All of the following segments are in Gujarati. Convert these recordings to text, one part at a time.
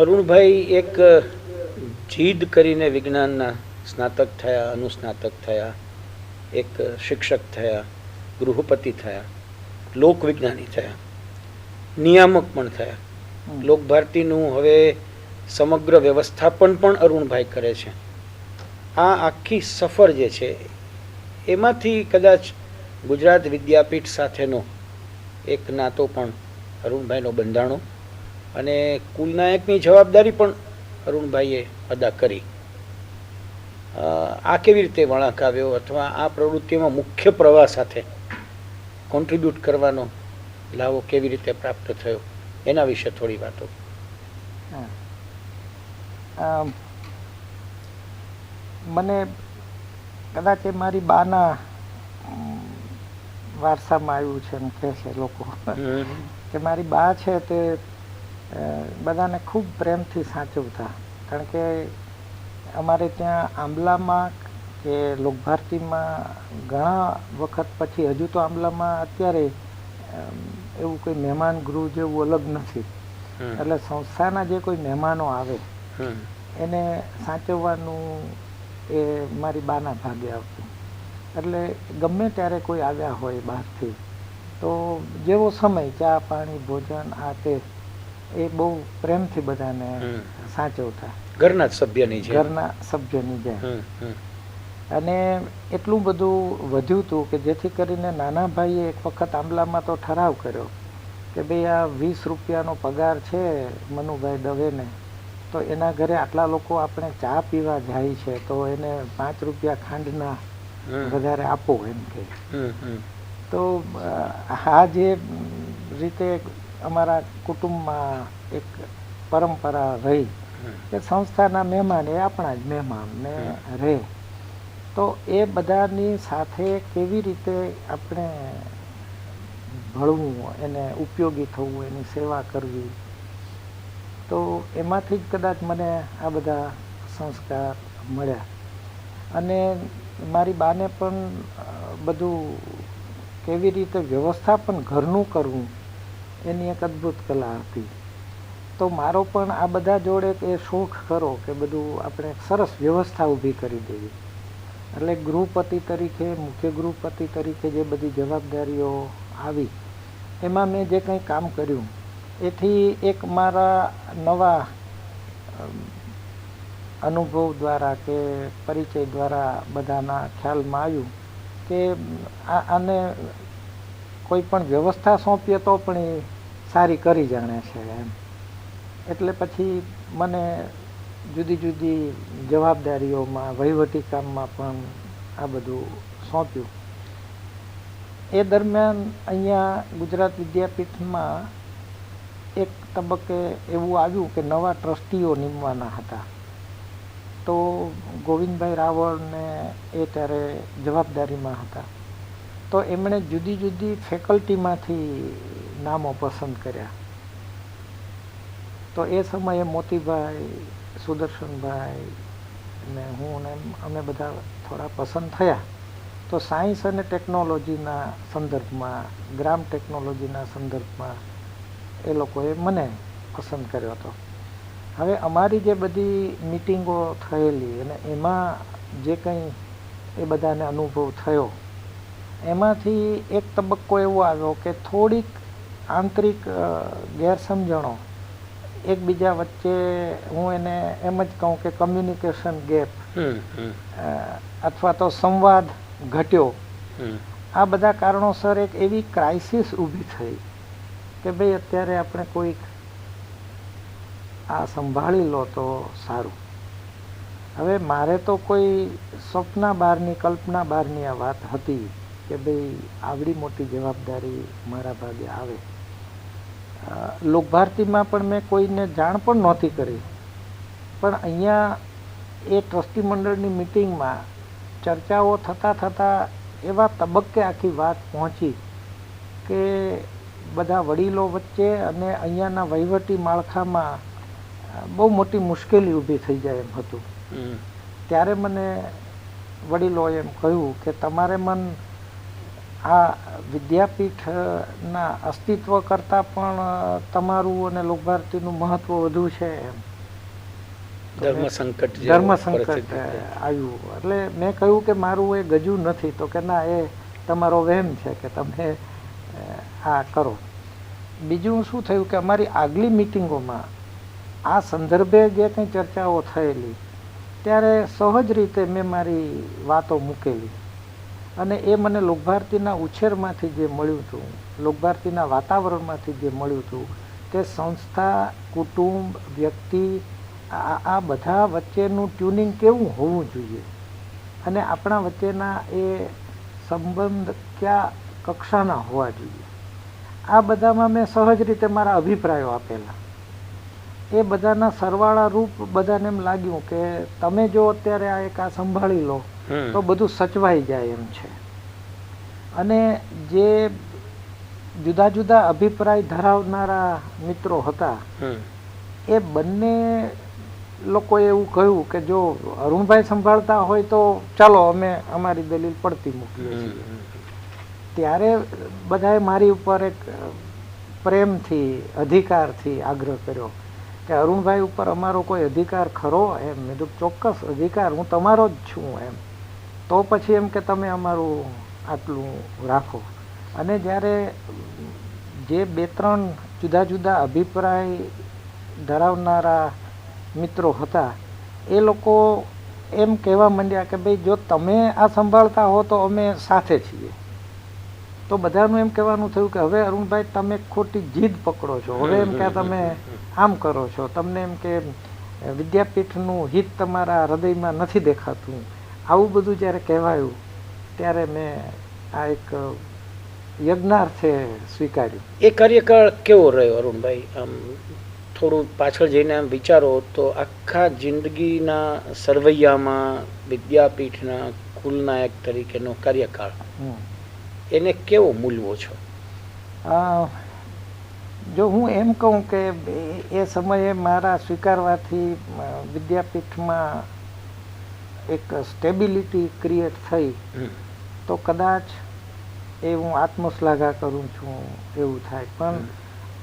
અરુણભાઈ એક જીદ કરીને વિજ્ઞાનના સ્નાતક થયા અનુસ્નાતક થયા એક શિક્ષક થયા ગૃહપતિ થયા લોકવિજ્ઞાની થયા નિયામક પણ થયા. લોકભારતીનું હવે સમગ્ર વ્યવસ્થાપન પણ અરુણભાઈ કરે છે. આ આખી સફર જે છે એમાંથી કદાચ ગુજરાત વિદ્યાપીઠ સાથેનો એક નાતો પણ અરુણભાઈનો બંધાણો અને કુલનાયકની જવાબદારી પણ અરુણભાઈએ અદા કરી. આ કેવી રીતે વળાંક આવ્યો અથવા આ પ્રવૃત્તિમાં મુખ્ય પ્રવાહ સાથે કોન્ટ્રીબ્યુટ કરવાનો લાવો કેવી રીતે પ્રાપ્ત થયો? એના વિશે થોડી વાતો. મને કદાચ એ મારી બાના વારસામાં આવ્યું છે એમ કહે છે લોકો કે મારી બા છે તે બધાને ખૂબ પ્રેમથી સાચવતા. કારણ કે અમારે ત્યાં આંબલામાં કે લોકભારતીમાં ઘણા વખત પછી હજુ તો આંબલામાં અત્યારે એવું કોઈ મહેમાન ગૃહ જેવું અલગ નથી. એટલે સંસ્થાના જે કોઈ મહેમાનો આવે એને સાચવવાનું એ મારી બાના ભાગે આવતું. એટલે ગમે ત્યારે કોઈ આવ્યા હોય બહારથી તો જેવો સમય ચા પાણી ભોજન આ તે એ બહુ પ્રેમથી બધાને સાચવતા ઘરના જ સભ્યની છે ઘરના સભ્યની. હમ. અને એટલું બધું વધ્યું હતું કે જેથી કરીને નાના ભાઈએ એક વખત આંબલામાં તો ઠરાવ કર્યો કે ભાઈ આ વીસ રૂપિયાનો પગાર છે મનુભાઈ દવેને તો એના ઘરે આટલા લોકો આપણે ચા પીવા જાય છે તો એને પાંચ રૂપિયા ખાંડના વધારે આપો એમ કે. તો આ જે રીતે અમારા કુટુંબમાં એક પરંપરા રહી. કે સંસ્થાના મહેમાન એ આપણા જ મહેમાન ને રહે. તો એ બધાની સાથે કેવી રીતે આપણે ભળવું એને ઉપયોગી થવું એની સેવા કરવી? તો એમાંથી જ કદાચ મને આ બધા સંસ્કાર મળ્યા. અને મારી બાને પણ બધું કેવી રીતે વ્યવસ્થાપન ઘરનું કરવું એની એક અદ્ભુત કલા હતી. તો મારો પણ આ બધા જોડે એ શોખ ખરો કે બધું આપણે સરસ વ્યવસ્થા ઊભી કરી દેવી. એટલે ગૃહપતિ તરીકે, મુખ્ય ગૃહપતિ તરીકે જે બધી જવાબદારીઓ આવી, એમાં મેં જે કંઈ કામ કર્યું, એથી એક મારા નવા અનુભવ દ્વારા કે પરિચય દ્વારા બધાના ખ્યાલમાં આવ્યું કે આને કોઈ પણ વ્યવસ્થા સોંપીએ તો પણ એ સારી કરી જાણે છે એમ. એટલે પછી મને જુદી જુદી જવાબદારીઓમાં, વહીવટી કામમાં પણ આ બધું સોંપ્યું. એ દરમિયાન અહીંયા ગુજરાત વિદ્યાપીઠમાં એક તબક્કે એવું આવ્યું કે નવા ટ્રસ્ટીઓ નીમવાના હતા. તો ગોવિંદભાઈ રાવળને એ ત્યારે જવાબદારીમાં હતા. તો એમણે જુદી જુદી ફેકલ્ટીમાંથી નામો પસંદ કર્યા. તો એ સમયે મોતીભાઈ, સુદર્શનભાઈ ને હું ને અમે બધા થોડા પસંદ થયા. તો સાયન્સ અને ટેકનોલોજીના સંદર્ભમાં, ગ્રામ ટેકનોલોજીના સંદર્ભમાં એ લોકોએ મને પસંદ કર્યો હતો. હવે અમારી જે બધી મિટિંગો થયેલી અને એમાં જે કંઈ એ બધાને અનુભવ થયો એમાંથી એક તબક્કો એવો આવ્યો કે થોડીક આંતરિક ગેરસમજણો એકબીજા વચ્ચે હું એને એમ જ કહું કે કમ્યુનિકેશન ગેપ. અથવા તો સંવાદ ઘટ્યો હમ. આ બધા કારણોસર એક એવી ક્રાઇસિસ ઊભી થઈ કે ભાઈ અત્યારે આપણે કોઈક આ સંભાળી લો તો સારું હવે મારે તો કોઈ સ્વપ્ના બહારની કલ્પના બહારની આ વાત હતી કે ભાઈ આવડી મોટી જવાબદારી મારા ભાગે આવે. લોકભારતીમાં પણ મેં કોઈને જાણ પણ નહોતી કરી. પણ અહીંયા એ ટ્રસ્ટી મંડળની મિટિંગમાં ચર્ચાઓ થતાં થતાં એવા તબક્કે આખી વાત પહોંચી કે બધા વડીલો વચ્ચે અને અહીંયાના વહીવટી માળખામાં બહુ મોટી મુશ્કેલી ઊભી થઈ જાય એમ હતું. ત્યારે મને વડીલો એમ કહ્યું કે તમારે મન આ વિદ્યાપીઠના અસ્તિત્વ કરતાં પણ તમારું અને લોકભારતીનું મહત્વ વધુ છે એમ. ધર્મ સંકટ ધર્મ સંકટ આવ્યું. એટલે મેં કહ્યું કે મારું એ ગજુ નથી તો કે ના એ તમારો વહેમ છે કે તમે આ કરો. બીજું શું થયું કે અમારી આગલી મિટિંગોમાં આ સંદર્ભે જે કંઈ ચર્ચાઓ થયેલી ત્યારે સહજ રીતે મેં મારી વાતો મૂકેલી. અને એ મને લોકભારતીના ઉછેરમાંથી જે મળ્યું હતું, લોકભારતીના વાતાવરણમાંથી જે મળ્યું હતું, તે સંસ્થા, કુટુંબ, વ્યક્તિ, આ આ બધા વચ્ચેનું ટ્યુનિંગ કેવું હોવું જોઈએ અને આપણા વચ્ચેના એ સંબંધ કયા કક્ષાના હોવા જોઈએ આ બધામાં મેં સહજ રીતે મારા અભિપ્રાયો આપેલા એ બધાના સરવાળા રૂપ બધાને એમ લાગ્યું કે તમે જો અત્યારે આ એક આ સંભાળી લો. તો બધું સચવાઈ જાય એમ છે. અને જે જુદા જુદા અભિપ્રાય ધરાવનારા મિત્રો હતા એ બંને લોકોએ એવું કહ્યું કે જો અરુણભાઈ સંભાળતા હોય તો ચાલો અમે અમારી દલીલ પડતી મૂકીએ છીએ. ત્યારે બધાએ મારી ઉપર એક પ્રેમથી અધિકારથી આગ્રહ કર્યો કે અરુણભાઈ ઉપર અમારો કોઈ અધિકાર ખરો? એમ મેં ચોક્કસ અધિકાર હું તમારો જ છું એમ. તો પછી એમ કે તમે અમારું આટલું રાખો. અને જ્યારે જે બે ત્રણ જુદા જુદા અભિપ્રાય ધરાવનારા મિત્રો હતા, એ લોકો એમ કહેવા માંડ્યા કે ભાઈ, જો તમે આ સંભાળતા હો તો અમે સાથે છીએ. તો બધાનું એમ કહેવાનું થયું કે હવે અરુણભાઈ, તમે ખોટી જીદ પકડો છો. હવે એમ કે તમે આમ કરો છો. તમને એમ કે વિદ્યાપીઠનું હિત તમારા હૃદયમાં નથી દેખાતું. આવું બધું જ્યારે કહેવાયું ત્યારે મેં આ એક યજ્ઞાર્થે સ્વીકાર્યું. એ કાર્યકાળ કેવો રહ્યો અરુણભાઈ? આમ થોડું પાછળ જઈને આમ વિચારો તો આખા જિંદગીના સરવૈયામાં વિદ્યાપીઠના કુલનાયક તરીકેનો કાર્યકાળ એને કેવો મૂલવો છો? જો હું એમ કહું કે એ- એ સમયે મારા સ્વીકારવાથી વિદ્યાપીઠમાં એક સ્ટેબિલિટી ક્રિએટ થઈ તો કદાચ એ હું આત્મશ્લાઘા કરું છું એવું થાય. પણ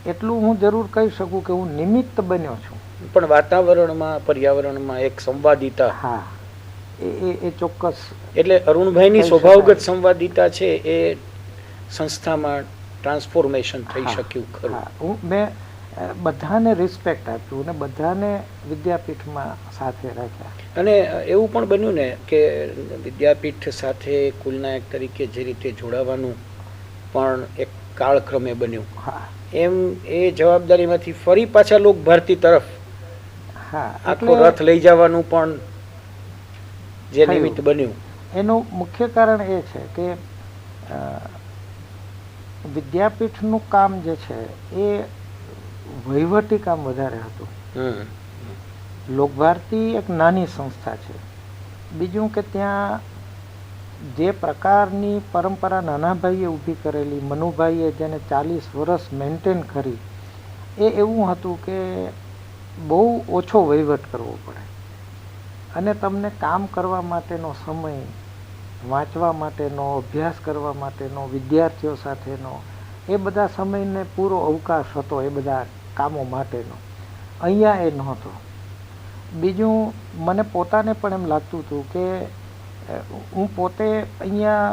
એટલું હું જરૂર કહી શકું કે હું નિમિત્ત બન્યો છું. પણ વાતાવરણમાં પર્યાવરણમાં એક સંવાદિતા. હા. એ એ એ ચોક્કસ એટલે અરુણભાઈની સ્વભાવગત સંવાદિતા છે એ સંસ્થામાં ટ્રાન્સફોર્મેશન થઈ શક્યું ખરું. હું મેં બધાને રિસ્પેક્ટ આપ્યું અને બધાને વિદ્યાપીઠમાં સાથે રાખ્યા. અને એવું પણ બન્યું ને કે વિદ્યાપીઠ સાથે કુલનાયક તરીકે જે રીતે જોડાવાનું પણ એક કાળક્રમે બન્યું. હા. એમ એ જવાબદારીમાંથી ફરી પાછા લોક ભારતી તરફ હા આખો રથ લઈ જવાનું પણ જે નિમિત્ત બન્યું. એનું મુખ્ય કારણ એ છે કે વિદ્યાપીઠનું કામ જે છે એ વહીવટી કામ વધારે હતું. લોકભારતી એક નાની સંસ્થા છે. બીજું કે ત્યાં જે પ્રકારની પરંપરા નાનાભાઈએ ઊભી કરેલી મનુભાઈએ જેને ચાલીસ વર્ષ મેન્ટેન કરી એ એવું હતું કે બહુ ઓછો વહીવટ કરવો પડે. અને તમને કામ કરવા માટેનો સમય વાંચવા માટેનો અભ્યાસ કરવા માટેનો વિદ્યાર્થીઓ સાથેનો એ બધા સમયને પૂરો અવકાશ હતો એ બધા કામો માટેનો. અહીંયા એ નહોતો. બીજું મને પોતાને પણ એમ લાગતું હતું કે હું પોતે અહીંયા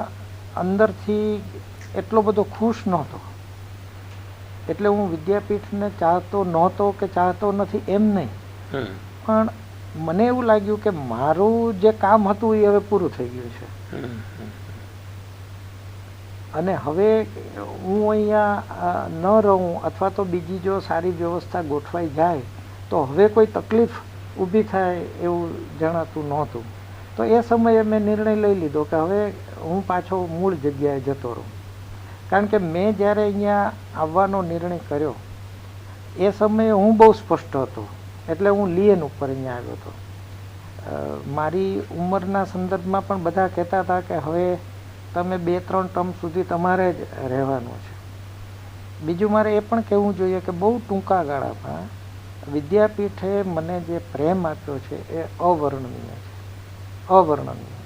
અંદરથી એટલો બધો ખુશ નહોતો. એટલે હું વિદ્યાપીઠને ચાહતો નહોતો કે ચાહતો નથી એમ નહીં. પણ મને એવું લાગ્યું કે મારું જે કામ હતું એ હવે પૂરું થઈ ગયું છે. અને હવે હું અહીંયા ન રહું અથવા તો બીજી જો સારી વ્યવસ્થા ગોઠવાઈ જાય, તો હવે કોઈ તકલીફ ઊભી થાય એવું જણાતું નહોતું. તો એ સમયે મેં નિર્ણય લઈ લીધો કે હવે હું પાછો મૂળ જગ્યાએ જતો રહું. કારણ કે મેં જ્યારે અહીંયા આવવાનો નિર્ણય કર્યો, એ સમયે હું બહુ સ્પષ્ટ હતો. એટલે હું લિયન ઉપર અહીંયા આવ્યો હતો. મારી ઉંમરના સંદર્ભમાં પણ બધા કહેતા હતા કે હવે તમે બે ત્રણ ટર્મ સુધી તમારે જ રહેવાનું છે. બીજું મારે એ પણ કહેવું જોઈએ કે બહુ ટૂંકા ગાળામાં વિદ્યાપીઠે મને જે પ્રેમ આપ્યો છે એ અવર્ણનીય છે. અવર્ણનીય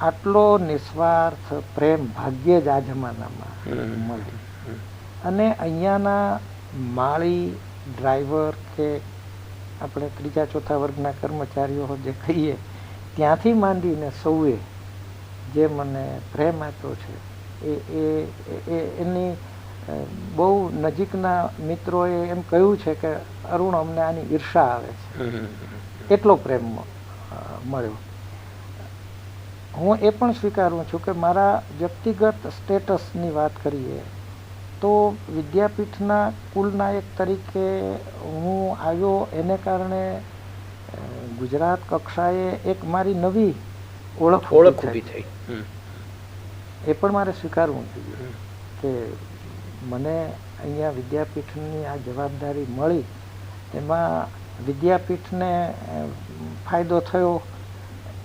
આટલો નિસ્વાર્થ પ્રેમ ભાગ્યે જ આ જમાનામાં હમ. અને અહીંયાના માળી ડ્રાઈવર કે આપણે ત્રીજા ચોથા વર્ગના કર્મચારીઓ જે કહીએ ત્યાંથી માંડીને સૌએ જે મને પ્રેમ આપ્યો છે એ એ એની બહુ નજીકના મિત્રોએ એમ કહ્યું છે કે અરુણ અમને આની ઈર્ષા આવે છે. એટલો પ્રેમ મળ્યો. હું એ પણ સ્વીકારું છું કે મારા વ્યક્તિગત સ્ટેટસની વાત કરીએ તો વિદ્યાપીઠના કુલનાયક તરીકે હું આવ્યો એને કારણે ગુજરાત કક્ષાએ એક મારી નવી ઓળખ ઓળખ ઊભી થઈ. એ પણ મારે સ્વીકારવું જોઈએ કે મને અહીંયા વિદ્યાપીઠની આ જવાબદારી મળી એમાં વિદ્યાપીઠને ફાયદો થયો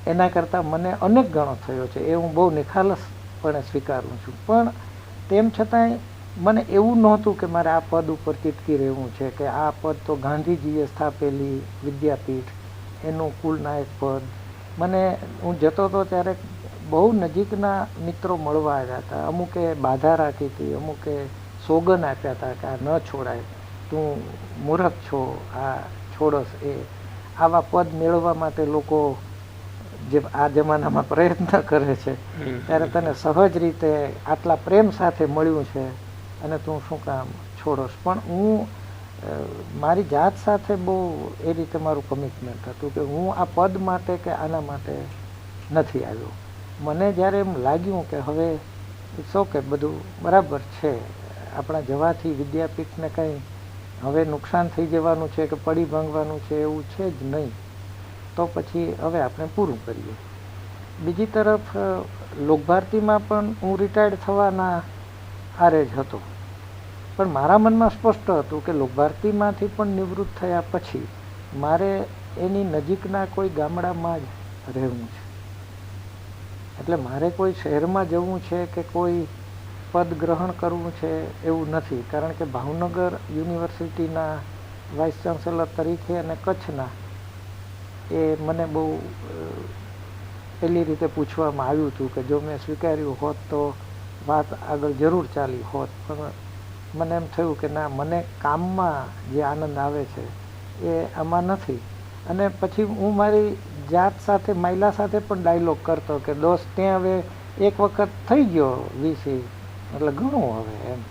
એના કરતાં મને અનેક ગણો થયો છે એ હું બહુ નિખાલસપણે સ્વીકારું છું. પણ તેમ છતાંય મને એવું નહોતું કે મારે આ પદ ઉપર ચીટકી રહેવું છે કે આ પદ તો ગાંધીજીએ સ્થાપેલી વિદ્યાપીઠ એનું કુલનાયક પદ મને હું જતો હતો ત્યારે બહુ નજીકના મિત્રો મળવા આવ્યા હતા. અમુકે બાધા રાખી હતી અમુકે સોગન આપ્યા હતા કે આ ન છોડાય તું મૂર્ખ છો આ છોડસ. એ આવા પદ મેળવવા માટે લોકો જે આ જમાનામાં પ્રયત્ન કરે છે. ત્યારે તને સહજ રીતે આટલા પ્રેમ સાથે મળ્યું છે અને તું શું કામ છોડોશ પણ હું મારી જાત સાથે બહુ એ રીતે મારું કમિટમેન્ટ હતું કે હું આ પદ માટે કે આના માટે નથી આવ્યો. મને જ્યારે એમ લાગ્યું કે હવે ઇટ્સ ઓકે બધું બરાબર છે, આપણા જવાથી વિદ્યાપીઠને કંઈ હવે નુકસાન થઈ જવાનું છે કે પડી ભાંગવાનું છે એવું છે જ નહીં, તો પછી હવે આપણે પૂરું કરીએ. બીજી તરફ લોકભારતીમાં પણ હું રિટાયર્ડ થવાના આરે જ હતો. પણ મારા મનમાં સ્પષ્ટ હતું કે લોકભારતીમાંથી પણ નિવૃત્ત થયા પછી મારે એની નજીકના કોઈ ગામડામાં જ રહેવું છે. એટલે મારે કોઈ શહેરમાં જવું છે કે કોઈ પદ ગ્રહણ કરવું છે એવું નથી. કારણ કે ભાવનગર યુનિવર્સિટીના વાઇસ ચાન્સેલર તરીકે અને કચ્છના એ મને બહુ પહેલી રીતે પૂછવામાં આવ્યું હતું કે જો મેં સ્વીકાર્યું હોત તો વાત આગળ જરૂર ચાલી હોત. પણ મને એમ થયું કે ના મને કામમાં જે આનંદ આવે છે એ આમાં નથી. અને પછી હું મારી જાત સાથે માયલા સાથે પણ ડાયલોગ કરતો કે દોસ્ત ત્યાં હવે એક વખત થઈ ગયો વીસી એટલે ઘણું હવે એમ.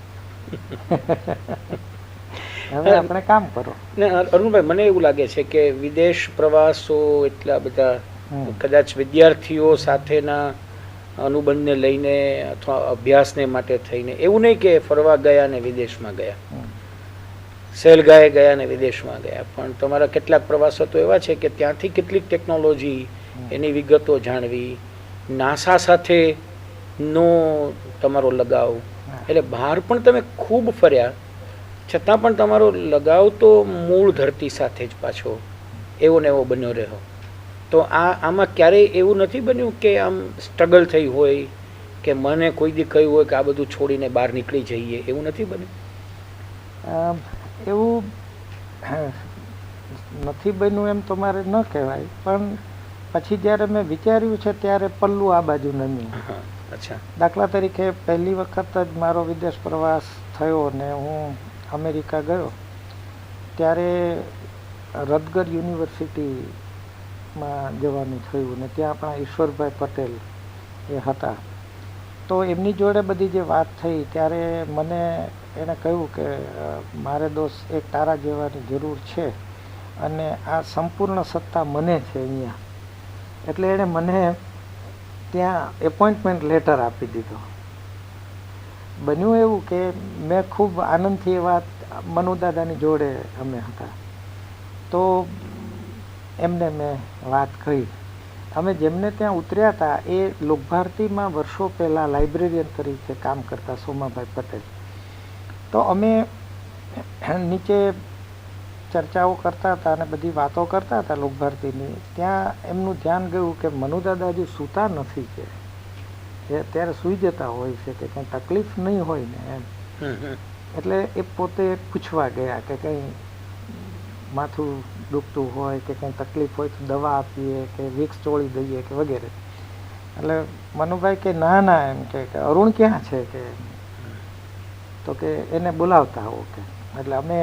હવે આપણે કામ કરો. ને અરુણભાઈ મને એવું લાગે છે કે વિદેશ પ્રવાસો એટલા બધા કદાચ વિદ્યાર્થીઓ સાથેના અનુબંધને લઈને અથવા અભ્યાસને માટે થઈને એવું નહીં કે ફરવા ગયા ને વિદેશમાં ગયા. સેલગાએ ગયા ને વિદેશમાં ગયા. પણ તમારા કેટલાક પ્રવાસો તો એવા છે કે ત્યાંથી કેટલીક ટેકનોલોજી એની વિગતો જાણવી નાસા સાથે નો તમારો લગાવ. એટલે બહાર પણ તમે ખૂબ ફર્યા છતાં પણ તમારો લગાવ તો મૂળ ધરતી સાથે જ પાછો એવો ને એવો બન્યો રહ્યો. તો આ આમાં ક્યારેય એવું નથી બન્યું કે આમ સ્ટ્રગલ થઈ હોય કે મને કોઈ દી કહ્યું હોય કે આ બધું છોડીને બહાર નીકળી જઈએ એવું નથી બન્યું? એવું નથી બન્યું એમ તો મારે ન કહેવાય પણ પછી જ્યારે મેં વિચાર્યું છે ત્યારે પલ્લું આ બાજુ નમ્યું. અચ્છા. દાખલા તરીકે પહેલી વખત જ મારો વિદેશ પ્રવાસ થયો ને હું અમેરિકા ગયો ત્યારે રદગર યુનિવર્સિટીમાં જવાનું થયું ને ત્યાં આપણા ઈશ્વરભાઈ પટેલ એ હતા. તો એમની જોડે બધી જે વાત થઈ ત્યારે મને એણે કહ્યું કે મારે દોસ્ત એક તારા જેવાની જરૂર છે અને આ સંપૂર્ણ સત્તા મને છે અહીંયા. એટલે એણે મને ત્યાં એપોઇન્ટમેન્ટ લેટર આપી દીધો. બન્યું એવું કે મેં ખૂબ આનંદથી એ વાત મનુદાદાની જોડે અમે હતા. તો એમને મેં વાત કહી અમે જેમને ત્યાં ઉતર્યા હતા એ લોકભારતીમાં વર્ષો પહેલાં લાઇબ્રેરિયન તરીકે કામ કરતા સોમાભાઈ પટેલ. તો અમે નીચે ચર્ચાઓ કરતા હતા અને બધી વાતો કરતા હતા લોકભારતીની. ત્યાં એમનું ધ્યાન ગયું કે મનુદાદા હજુ સૂતા નથી કે એ અત્યારે સૂઈ જતા હોય છે કે કંઈ તકલીફ નહીં હોય ને એમ. એટલે એ પોતે પૂછવા ગયા કે કંઈ માથું દુખતું હોય કે કંઈ તકલીફ હોય તો દવા આપીએ કે વિક્સ ચોળી દઈએ કે વગેરે. એટલે મનુભાઈ કે ના ના એમ કે અરુણ ક્યાં છે કે? તો કે એને બોલાવતા આવો કે. એટલે અમે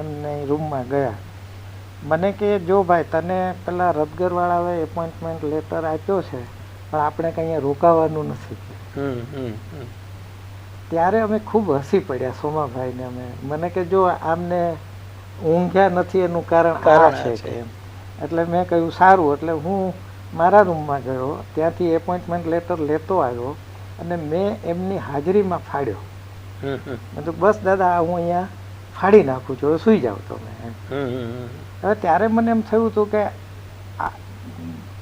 એમને રૂમમાં ગયા. મને કે જો ભાઈ તને પેલા રદગરવાળાએ એપોઇન્ટમેન્ટ લેટર આપ્યો છે પણ આપણે કંઈ અહીંયા રોકાવાનું નથી. ત્યારે અમે ખૂબ હસી પડ્યા સોમાભાઈને અમે. મને કે જો આમને ઊંઘ્યા નથી એનું કારણ આ છે. કે એટલે મેં કહ્યું સારું. એટલે હું મારા રૂમમાં ગયો ત્યાંથી એપોઇન્ટમેન્ટ લેટર લેતો આવ્યો અને મેં એમની હાજરીમાં ફાડ્યો. મેં તો બસ દાદા હું અહીંયા ફાડી નાખું છું સુઈ જાઉં તમે. હવે ત્યારે મને એમ થયું હતું કે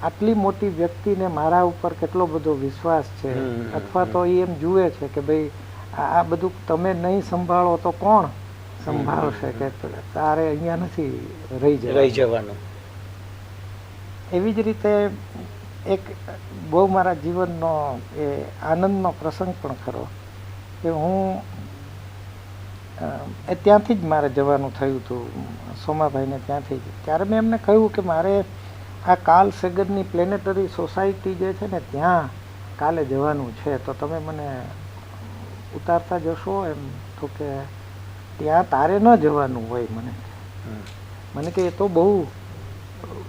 આટલી મોટી વ્યક્તિને મારા ઉપર કેટલો બધો વિશ્વાસ છે? અથવા તો એ એમ જુએ છે કે ભાઈ આ બધું તમે નહીં સંભાળો તો કોણ? સંભાળશે કે તારે અહીંયા નથી રહી રહી જવાનું. એવી જ રીતે એક બહુ મારા જીવનનો એ આનંદનો પ્રસંગ પણ ખરો કે હું એ ત્યાંથી જ મારે જવાનું થયું હતું. સોમાભાઈને ત્યાંથી જ. ત્યારે મેં એમને કહ્યું કે મારે આ કાલ સેગરની પ્લેનેટરી સોસાયટી જે છે ને ત્યાં કાલે જવાનું છે. તો તમે મને ઉતારતા જશો એમ. તો કે ત્યાં તારે ન જવાનું હોય મને. મને કે એ તો બહુ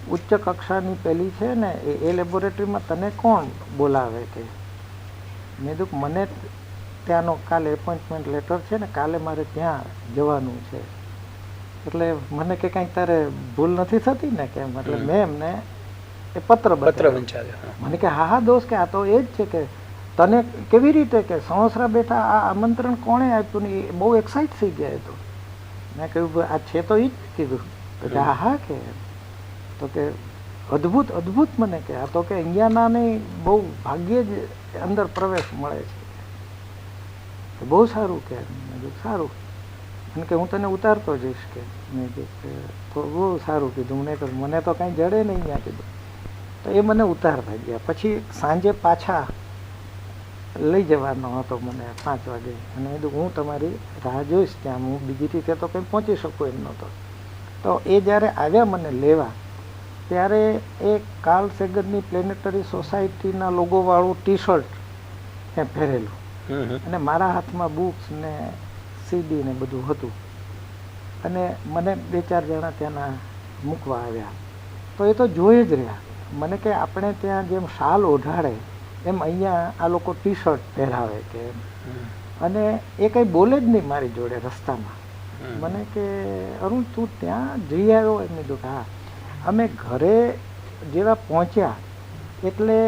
ઉચ્ચ કક્ષાની પેલી છે ને એ લેબોરેટરીમાં તને કોણ બોલાવે કે? મેં કીધું મને ત્યાંનો કાલે એપોઇન્ટમેન્ટ લેટર છે ને કાલે મારે ત્યાં જવાનું છે. એટલે મને કે કાંઈક તારે ભૂલ નથી થતી ને કેમ? એટલે મેં એમને એ પત્ર પત્ર મને કે હા હા દોસ્ત કે આ તો એ જ છે કે તને કેવી રીતે કે સંવત્સરા બેઠા આ આમંત્રણ કોણે આપ્યું ને એ બહુ એક્સાઇટ થઈ ગયા તો. મેં કહ્યું "ભાઈ, આ છે તો એ જ કીધું. તો કે હા હા કે. તો કે અદ્ભુત અદ્ભુત મને કે. આ તો કે અહીંયાના નહીં બહુ ભાગ્યે જ અંદર પ્રવેશ મળે છે. બહુ સારું કે. સારું. અને કે હું તને ઉતારતો જઈશ કે. મેં કીધું કે તો બહુ સારું કીધું. મને મને તો કાંઈ જડે નહીં અહીંયા કીધું. તો એ મને ઉતારતા ગયા પછી સાંજે પાછા લઈ જવાનો હતો મને પાંચ વાગે. અને એ હું તમારી રાહ જોઈશ ત્યાં હું બીજી રીતે તો કંઈ પહોંચી શકું એમ નહોતો. તો એ જ્યારે આવ્યા મને લેવા ત્યારે એ કાર્લ સેગનની પ્લેનેટરી સોસાયટીના લોગોવાળું ટી શર્ટ મેં પહેરેલું. અને મારા હાથમાં બુક્સ ને સીડી ને બધું હતું. અને મને બે ચાર જણા ત્યાંના મૂકવા આવ્યા. તો એ તો જોઈ જ રહ્યા. મને કે આપણે ત્યાં જેમ શાલ ઓઢાડે એમ અહીંયા આ લોકો ટી શર્ટ પહેરાવે કે એમ. અને એ કંઈ બોલે જ નહીં મારી જોડે રસ્તામાં. મને કે અરુણ તું ત્યાં જઈ આવ્યો? એમ કીધું કે હા. અમે ઘરે જેવા પહોંચ્યા એટલે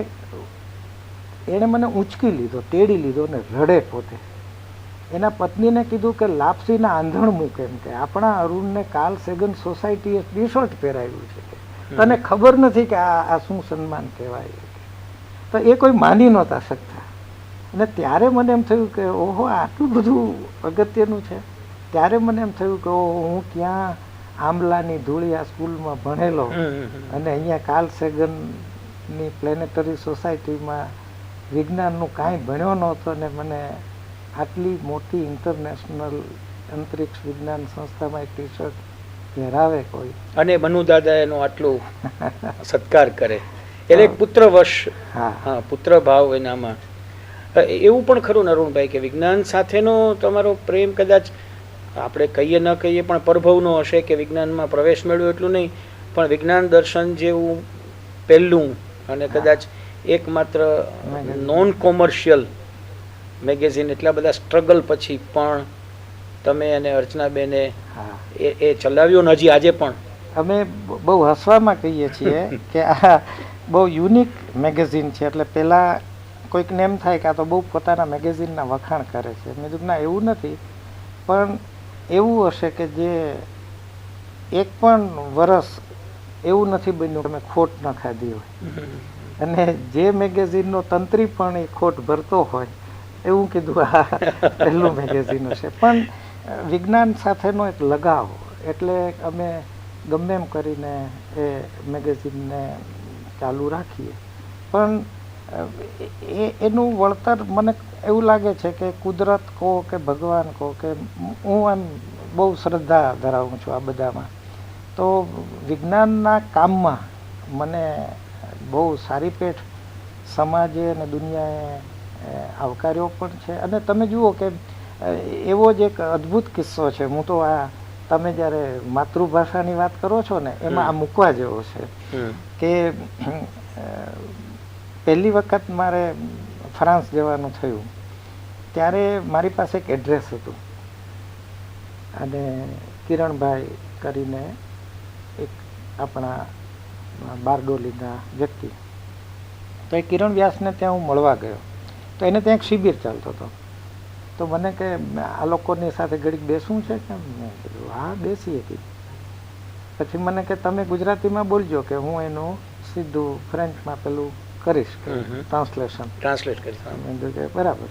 એણે મને ઊંચકી લીધો તેડી લીધો ને રડે પોતે. એના પત્નીને કીધું કે લાપસીના આંધણ મૂકે એમ કે. આપણા અરુણને કાલ સેગન સોસાયટીએ ટી શર્ટ પહેરાવ્યું છે તને ખબર નથી કે આ આ શું સન્માન કહેવાય? તો એ કોઈ માની નહોતા શકતા. અને ત્યારે મને એમ થયું કે ઓહો આટલું બધું અગત્યનું છે. ત્યારે મને એમ થયું કે ઓહો હું ક્યાં આંબલાની ધૂળી આ સ્કૂલમાં ભણેલો. અને અહીંયા કાલ સેગનની પ્લેનેટરી સોસાયટીમાં વિજ્ઞાનનું કાંઈ ભણ્યો નહોતો અને મને આટલી મોટી ઇન્ટરનેશનલ અંતરિક્ષ વિજ્ઞાન સંસ્થામાં એક ટી શર્ટ પહેરાવે કોઈ. અને મનુ દાદા એનો આટલું સત્કાર કરે. એટલે એક પુત્રવશ. હા. પુત્ર ભાવ એનામાં. એવું પણ ખરું નરુણભાઈ અરુણભાઈ કે વિજ્ઞાન સાથેનો તમારો પ્રેમ કદાચ આપણે કહીએ ન કહીએ પણ પ્રભવનો હશે કે વિજ્ઞાનમાં પ્રવેશ મેળવ્યો એટલું નહીં પણ વિજ્ઞાન દર્શન જેવું પહેલું અને કદાચ એકમાત્ર. નોન કોમર્શિયલ મેગેઝિન એટલા બધા સ્ટ્રગલ પછી પણ તમે અને અર્ચનાબેને એ ચલાવ્યો ને હજી આજે પણ. અમે બહુ હસવામાં કહીએ છીએ કે આ બહુ યુનિક મેગેઝિન છે. એટલે પહેલાં કોઈકને એમ થાય કે આ તો બહુ પોતાના મેગેઝિનના વખાણ કરે છે. મેં કીધું ના એવું નથી. પણ એવું હશે કે જે એક પણ વરસ એવું નથી બન્યું તમે અમે ખોટ ન ખાધી હોય. અને જે મેગેઝિનનો તંત્રી પણ એ ખોટ ભરતો હોય એવું કીધું આ પહેલું મેગેઝિન હશે. પણ વિજ્ઞાન સાથેનો એક લગાવ એટલે અમે ગમે એમ કરીને એ મેગેઝિનને ચાલુ રાખીએ. પણ એ એનું વળતર મને એવું લાગે છે કે કુદરત કહો કે ભગવાન કહો કે હું એમ બહુ શ્રદ્ધા ધરાવું છું આ બધામાં. તો વિજ્ઞાનના કામમાં મને બહુ સારી પેઠ સમાજે અને દુનિયાએ આવકાર્યો પણ છે. અને તમે જુઓ કે એવો જ એક અદ્ભુત કિસ્સો છે. હું તો આ તમે જ્યારે માતૃભાષાની વાત કરો છો ને એમાં આ મૂકવા જેવો છે. કે પહેલી વખત મારે ફ્રાન્સ જવાનું થયું, ત્યારે મારી પાસે એક એડ્રેસ હતું. અને કિરણભાઈ કરીને એક આપણા બારડોલીના વ્યક્તિ. તો એ કિરણ વ્યાસને ત્યાં હું મળવા ગયો. તો એને ત્યાં એક શિબિર ચાલતો હતો. તો મને કે, આ લોકોની સાથે ઘડીક બેસવું છે? કે મેં કીધું, હા, બેસીએ. કીધું પછી મને કે તમે ગુજરાતીમાં બોલજો કે હું એનું સીધું ફ્રેન્ચમાં પેલું કરીશ. ટ્રાન્સલેશન ટ્રાન્સલેટ કરીશ. મેં કે બરાબર.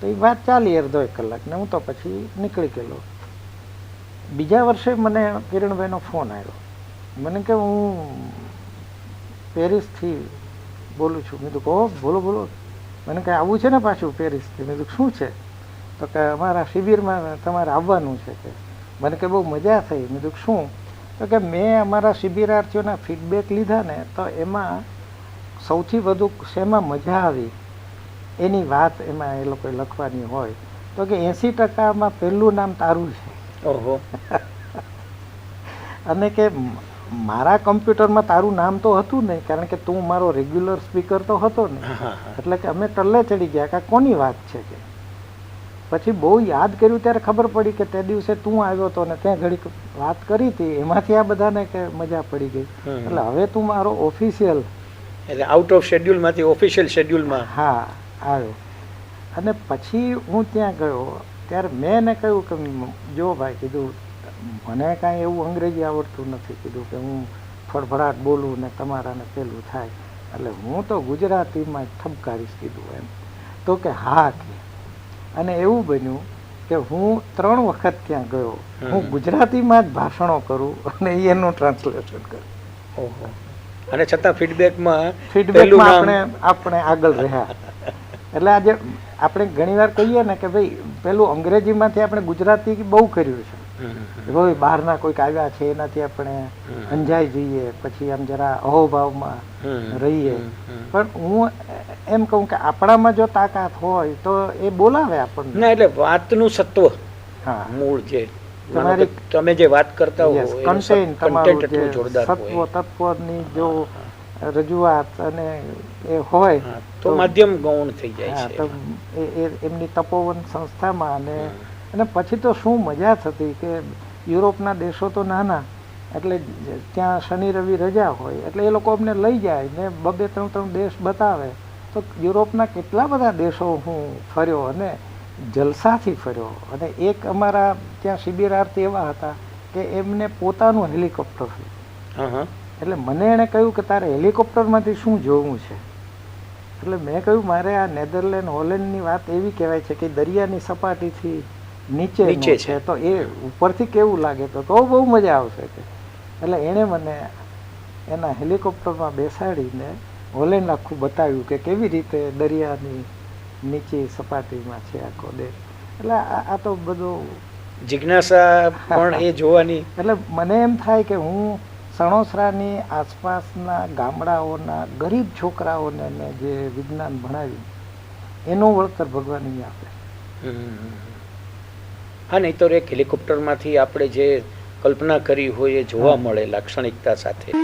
તો એ વાત ચાલી અડધો એક કલાક ને હું તો પછી નીકળી ગયેલો. બીજા વર્ષે મને કિરણભાઈનો ફોન આવ્યો. મને કે હું પેરિસથી બોલું છું. મેં કીધું કહો બોલો બોલો. મને કંઈ આવું છે ને પાછું પેરિસથી? મેં શું છે? તો કે અમારા શિબિરમાં તમારે આવવાનું છે કે? મને કે બહુ મજા થઈ. મેં શું? તો કે મેં અમારા શિબિરાર્થીઓના ફીડબેક લીધા ને તો એમાં સૌથી વધુ શેમાં મજા આવી? એની વાત એમાં એ લોકોએ લખવાની હોય. તો કે એંસી ટકામાં પહેલું નામ તારું છે. ઓહો. અને કે મારા કમ્પ્યુટરમાં તારું નામ તો હતું નહીં કારણ કે તું મારો રેગ્યુલર સ્પીકર તો હતો ને એટલે કે અમે ટલ્લે ચડી ગયા. કે કોની વાત છે કે? પછી બહુ યાદ કર્યું ત્યારે ખબર પડી કે તે દિવસે તું આવ્યો હતો ને ત્યાં ઘડીક વાત કરી હતી. એમાંથી આ બધાને કે મજા પડી ગઈ. એટલે હવે તું મારો ઓફિશિયલ એટલે આઉટ ઓફ શેડ્યુલમાંથી ઓફિશિયલ શેડ્યુલમાં હા આવ્યો. અને પછી હું ત્યાં ગયો. ત્યારે મેં એને કહ્યું કે જો ભાઈ કીધું મને કાંઈ એવું અંગ્રેજી આવડતું નથી. કીધું કે હું ફળફળાટ બોલું ને તમારાને પેલું થાય. એટલે હું તો ગુજરાતીમાં જ ઠપકારીશ કીધું એમ. તો કે હા કે અને એવું બન્યું કે હું ત્રણ વખત ત્યાં ગયો હું ગુજરાતીમાં જ ભાષણો કરું અને એનું ટ્રાન્સલેશન કરું. ઓહો. અને છતાં ફીડબેકમાં ફીડબેકમાં આપણે આપણે આગળ રહ્યા. એટલે આજે આપણે ઘણીવાર કહીએ ને કે ભાઈ પેલું અંગ્રેજીમાંથી આપણે ગુજરાતી બહુ કર્યું છે. ભાઈ બહારના કોઈક આવ્યા છે એનાથી આપણે અંજાઈ જઈએ પછી આમ જરા અહોભાવમાં રહીએ. પણ હું એમ કહું કે આપણામાં જો તાકાત હોય તો એ બોલાવે આપણને. ના એટલે વાતનું સત્વ હા. મૂળ જે તમારી- તમે જે વાત કરતા હો કન્ટેન્ટ તમારું જે સત્વ તત્વની જો રજૂઆત અને એ હોય તો માધ્યમ ગૌણ થઈ જાય છે એમની તપોવન સંસ્થામાં અને અને પછી તો શું મજા થતી કે યુરોપના દેશો તો નાના એટલે ત્યાં શનિ રવિ રજા હોય એટલે એ લોકો અમને લઈ જાય ને બબે ત્રણ ત્રણ દેશ બતાવે. તો યુરોપના કેટલા બધા દેશો હું ફર્યો અને જલસાથી ફર્યો. અને એક અમારા ત્યાં શિબિરાર્થી એવા હતા કે એમને પોતાનું હેલિકોપ્ટર એટલે મને એણે કહ્યું કે તારે હેલિકોપ્ટરમાંથી શું જોવું છે? એટલે મેં કહ્યું મારે આ નેધરલેન્ડ હોલેન્ડની વાત એવી કહેવાય છે કે દરિયાની સપાટીથી નીચે નીચે છે. તો એ ઉપરથી કેવું લાગે? તો તો બહુ મજા આવશે કે. એટલે એણે મને એના હેલિકોપ્ટરમાં બેસાડીને હોલેન્ડ આખું બતાવ્યું કે કેવી રીતે દરિયાની નીચે સપાટીમાં છે આખો દેશ. એટલે આ તો બધું જિજ્ઞાસા પણ એ જોવાની એટલે મને એમ થાય કે હું સણોસરાની આસપાસના ગામડાઓના ગરીબ છોકરાઓને મેં જે વિજ્ઞાન ભણાવ્યું એનું વળતર ભગવાન અહીં આપે. હા નહીં તો એક હેલિકોપ્ટરમાંથી આપણે જે કલ્પના કરી હોય એ જોવા મળે લાક્ષણિકતા સાથે.